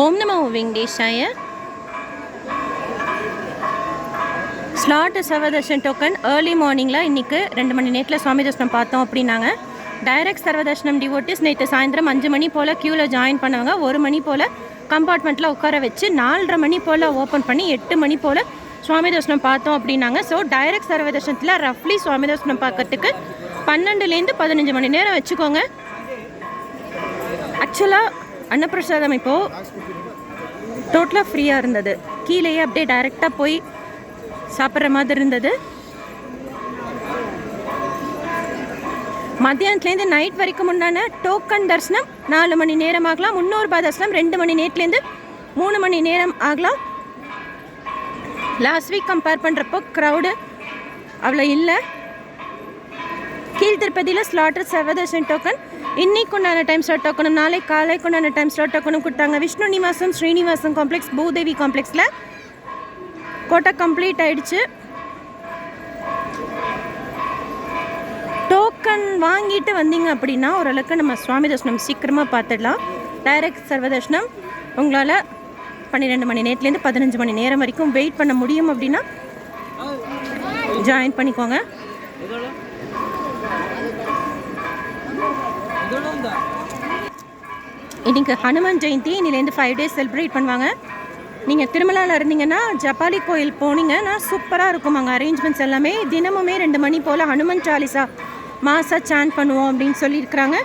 ஓம் நமோ வெங்கடேஷாய slot Sarvadarshan token early மார்னிங்கில் இன்றைக்கி ரெண்டு மணி நேரத்தில் சுவாமி தர்ஷனம் பார்த்தோம் அப்படின்னாங்க. டைரக்ட் சர்வதர்ஷனம் டிவோட்டிஸ் நேற்று சாயந்தரம் அஞ்சு மணி போல் க்யூவில் ஜாயின் பண்ணவங்க ஒரு மணி போல் கம்பார்ட்மெண்ட்டில் உட்கார வச்சு நாலரை மணி போல் ஓப்பன் பண்ணி எட்டு மணி போல் சுவாமி தர்ஷனம் பார்த்தோம் அப்படின்னாங்க. ஸோ டைரக்ட் சர்வதர்ஷனத்தில் ரஃப்லி சுவாமி தர்ஷனம் பார்க்கறதுக்கு பன்னெண்டுலேருந்து பதினஞ்சு மணி நேரம் வச்சுக்கோங்க. ஆக்சுவலாக அன்னப்பிரசாதம் இப்போது டோட்டலாக ஃப்ரீயாக இருந்தது. கீழேயே அப்படியே டைரெக்டாக போய் சாப்பிட்ற மாதிரி இருந்தது. மத்தியானத்துலேருந்து நைட் வரைக்கும் உண்டான டோக்கன் தரிசனம் நாலு மணி நேரம் ஆகலாம். முந்நூறுபா தரிசனம் ரெண்டு மணி நேரத்துலேருந்து மூணு மணி நேரம் ஆகலாம். லாஸ்ட் வீக் கம்பேர் பண்ணுறப்போ க்ரௌடு அவ்வளோ இல்லை. கீழ் திருப்பதியில் ஸ்லாட்டர் சர்வதர்ஷன் டோக்கன் இன்னைக்கு உண்டான டைம் ஸ்லாட் டோக்கனும் நாளை காலைக்கு உண்டான டைம் ஸ்லாட் டோக்கனும் கொடுத்தாங்க. விஷ்ணு நிவாசம் ஸ்ரீனிவாசம் காம்ப்ளெக்ஸ் பூதேவி காம்ப்ளெக்ஸில் கோட்டை கம்ப்ளீட் ஆயிடுச்சு. டோக்கன் வாங்கிட்டு வந்தீங்க அப்படின்னா ஓரளவுக்கு நம்ம சுவாமி தர்ஷனம் சீக்கிரமாக பார்த்துடலாம். டைரக்ட் சர்வதர்ஷனம். உங்களால் பன்னிரெண்டு மணி நேரத்துலேருந்து பதினஞ்சு மணி நேரம் வரைக்கும் வெயிட் பண்ண முடியும் அப்படின்னா ஜாயின் பண்ணிக்கோங்க. இன்றைக்கி ஹனுமான் ஜெயந்தி இன்னிலேருந்து ஃபைவ் டேஸ் செலிப்ரேட் பண்ணுவாங்க. நீங்கள் திருமலாவில் இருந்தீங்கன்னா ஜப்பாலி கோயில் போனீங்கன்னா சூப்பராக இருக்கும் அங்கே அரேஞ்ச்மெண்ட்ஸ் எல்லாமே. தினமுமே ரெண்டு மணி போல் ஹனுமன் சாலிசா மாசாக சான் பண்ணுவோம் அப்படின்னு சொல்லியிருக்கிறாங்க.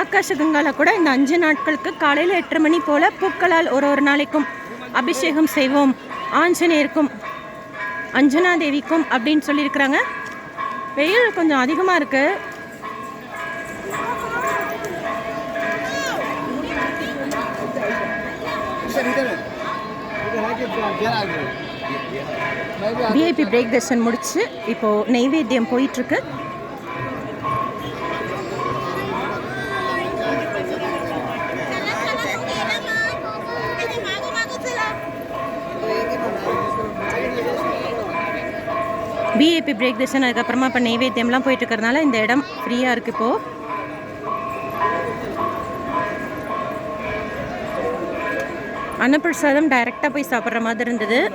ஆகாஷ கங்கால கூட இந்த அஞ்சு நாட்களுக்கு காலையில் எட்டு மணி போல் பூக்களால் ஒரு ஒரு நாளைக்கும் அபிஷேகம் செய்வோம் ஆஞ்சநேயருக்கும் அஞ்சனா தேவிக்கும் அப்படின்னு சொல்லியிருக்கிறாங்க. வெயில் கொஞ்சம் அதிகமாக இருக்குது விஐபி பிரேக் தர்ஷன் முடிச்சு இப்போ நெய்வேத்தியம் போயிட்டுருக்கு. விஐபி பிரேக் தர்ஷன் அதுக்கப்புறமா இப்போ நெய்வேத்தியம்லாம் போயிட்டு இருக்கிறதுனால இந்த இடம் ஃப்ரீயாக இருக்குது இப்போது அன்னப்பிரசாதம் டைரெக்டாக போய் சாப்பிட்ற மாதிரி இருந்தது.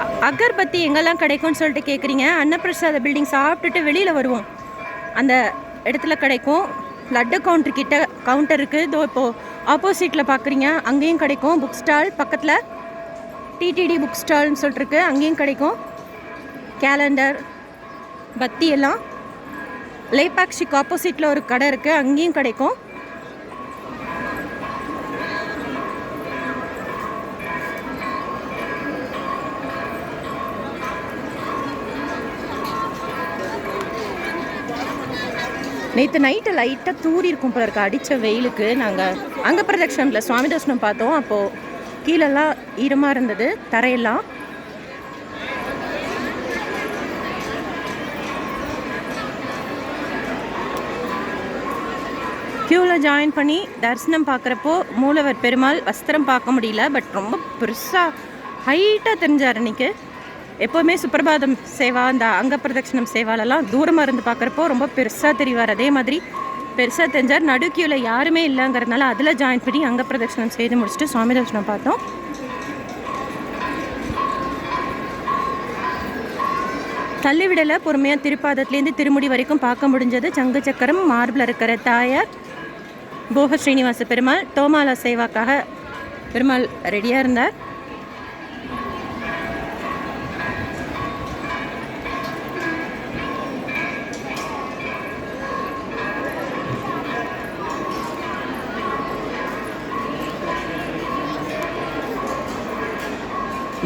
அ- அகர்பத்தி எங்கெல்லாம் கிடைக்கும்னு சொல்லிட்டு கேட்குறீங்க அன்னப்பிரசாத பில்டிங் சாப்பிட்டுட்டு வெளியில் வருவோம். அந்த இடத்துல கிடைக்கும். லட்டு கவுண்டர் கிட்ட கவுண்டர் இருக்குது இதோ இப்போது ஆப்போசிட்டில் பார்க்குறீங்க அங்கேயும் கிடைக்கும். புக் ஸ்டால் பக்கத்தில் டிடிடி புக் ஸ்டால்னு சொல்லிட்டுருக்கு அங்கேயும் கிடைக்கும். கேலண்டர் பத்தி எல்லாம். லேபாக்ஷிக்கு ஆப்போசிட்டில் ஒரு கடை இருக்குது அங்கேயும் கிடைக்கும். நேற்று நைட்டு லைட்டாக தூரி இருக்கும் போல இருக்க அடித்த வெயிலுக்கு. நாங்கள் அங்கே பிரதட்சணத்தில் சுவாமி தர்ஷனம் பார்த்தோம் அப்போது கீழெல்லாம் ஈரமாக இருந்தது தரையெல்லாம். க்யூவில் ஜாயின் பண்ணி தரிசனம் பார்க்குறப்போ மூலவர் பெருமாள் வஸ்திரம் பார்க்க முடியல பட் ரொம்ப பெருசாக ஹைட்டாக தெரிஞ்சார் அன்றைக்கி எப்போவுமே சுப்பிரபாதம் சேவா அந்த அங்க பிரதட்சணம் சேவாலெல்லாம் தூரமாக இருந்து பார்க்குறப்போ ரொம்ப பெருசாக தெரிவார். அதே மாதிரி பெருசாக தெரிஞ்சார். நடு க்யூவில் யாருமே இல்லைங்கிறதுனால அதில் ஜாயின் பண்ணி அங்க பிரதட்சணம் செய்து முடிச்சுட்டு சுவாமி தரிசனம் பார்த்தோம். தள்ளிவிடலை பொறுமையாக திருப்பாதத்துலேருந்து திருமுடி வரைக்கும் பார்க்க முடிஞ்சது. சங்கு சக்கரம் மார்பில் இருக்கிற தாயார் போக ஸ்ரீனிவாச பெருமாள் தோமாலா சேவாக்காக பெருமாள் ரெடியாக இருந்தார்.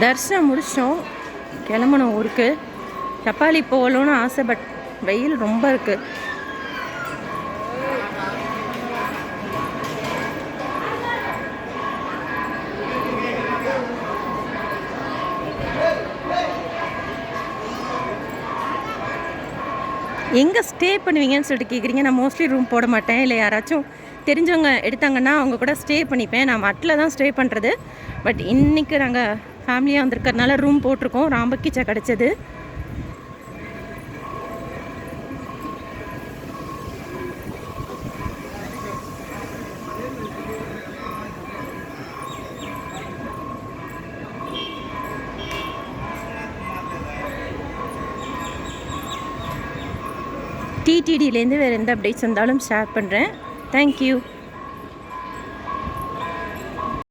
தரிசனம் முடிச்சிட்டோம் கிளம்பணும் ஊருக்கு. சப்பாளி போகணும்னு ஆசை பட் வெயில் ரொம்ப இருக்குது எங்கே ஸ்டே பண்ணுவீங்கன்னு சொல்லிட்டு கேட்குறீங்க நான் மோஸ்ட்லி ரூம் போட மாட்டேன். இல்லை யாராச்சும் தெரிஞ்சவங்க எடுத்தாங்கன்னா அவங்க கூட ஸ்டே பண்ணிப்பேன். நான் மட்டில் தான் ஸ்டே பண்ணுறது பட் இன்றைக்கி நாங்கள் ஃபேமிலியாக வந்திருக்கிறதுனால ரூம் போட்டிருக்கோம். ராம்பக்கிச்சா கிடச்சது. டிடிடியிலேருந்து வேறு எந்த அப்டேட்ஸ் வந்தாலும் ஷேர் பண்ணுறேன் தேங்க்யூ